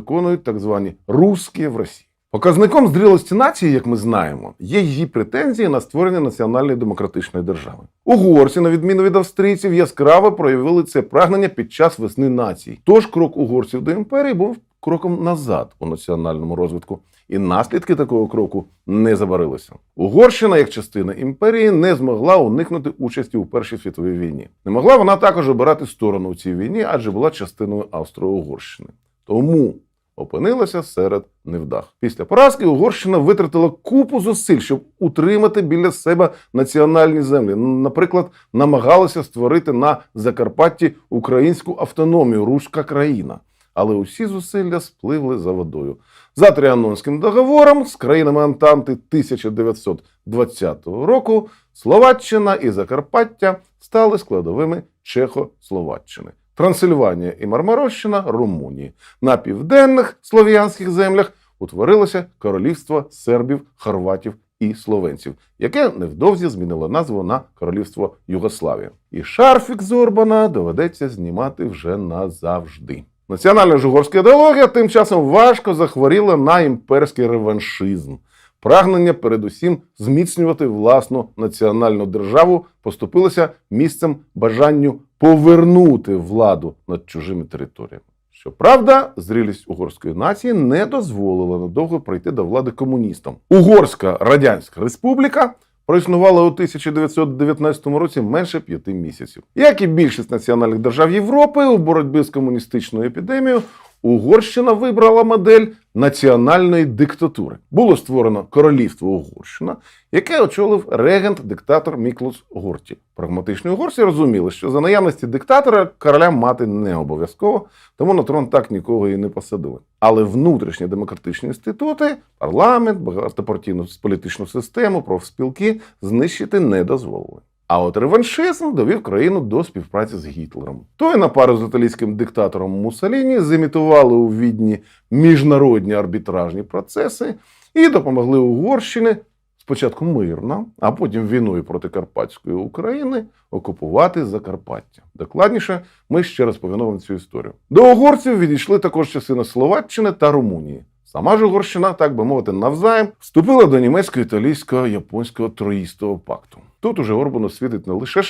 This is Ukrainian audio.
виконують так звані русські в Росії. Показником зрілості нації, як ми знаємо, є її претензії на створення національної демократичної держави. Угорці, на відміну від австрійців, яскраво проявили це прагнення під час весни націй. Тож крок угорців до імперії був кроком назад у національному розвитку, і наслідки такого кроку не забарилися. Угорщина, як частина імперії, не змогла уникнути участі у Першій світовій війні. Не могла вона також обирати сторону у цій війні, адже була частиною Австро-Угорщини. Тому опинилася серед невдах. Після поразки Угорщина витратила купу зусиль, щоб утримати біля себе національні землі. Наприклад, намагалася створити на Закарпатті українську автономію, руська країна. Але усі зусилля спливли за водою. За Тріанонським договором з країнами Антанти 1920 року Словаччина і Закарпаття стали складовими Чехословаччини. Трансильванія і Мармарощина Румунії. На південних слов'янських землях утворилося королівство сербів, хорватів і словенців, яке невдовзі змінило назву на королівство Югославія. І шарфік з Орбана доведеться знімати вже назавжди. Національна ж угорська ідеологія тим часом важко захворіла на імперський реваншизм. Прагнення, передусім, зміцнювати власну національну державу поступилося місцем бажанню повернути владу над чужими територіями. Щоправда, зрілість угорської нації не дозволила надовго прийти до влади комуністам. Угорська Радянська Республіка проіснувала у 1919 році менше п'яти місяців. Як і більшість національних держав Європи у боротьбі з комуністичною епідемією, Угорщина вибрала модель національної диктатури. Було створено королівство Угорщина, яке очолив регент-диктатор Міклус Горті. Прагматичні угорці розуміли, що за наявності диктатора короля мати не обов'язково, тому на трон так нікого і не посадили. Але внутрішні демократичні інститути, парламент, багатопартійну політичну систему, профспілки знищити не дозволили. А от реваншизм довів країну до співпраці з Гітлером. Той на пару з італійським диктатором Муссоліні зімітували у відні міжнародні арбітражні процеси і допомогли Угорщині спочатку мирно, а потім війною проти Карпатської України окупувати Закарпаття. Докладніше, ми ще раз повідомимо цю історію. До угорців відійшли також частина Словаччини та Румунії. Сама ж Угорщина, так би мовити, навзаєм вступила до німецько-італійського японського троїстого пакту. Тут уже Орбану світить не лише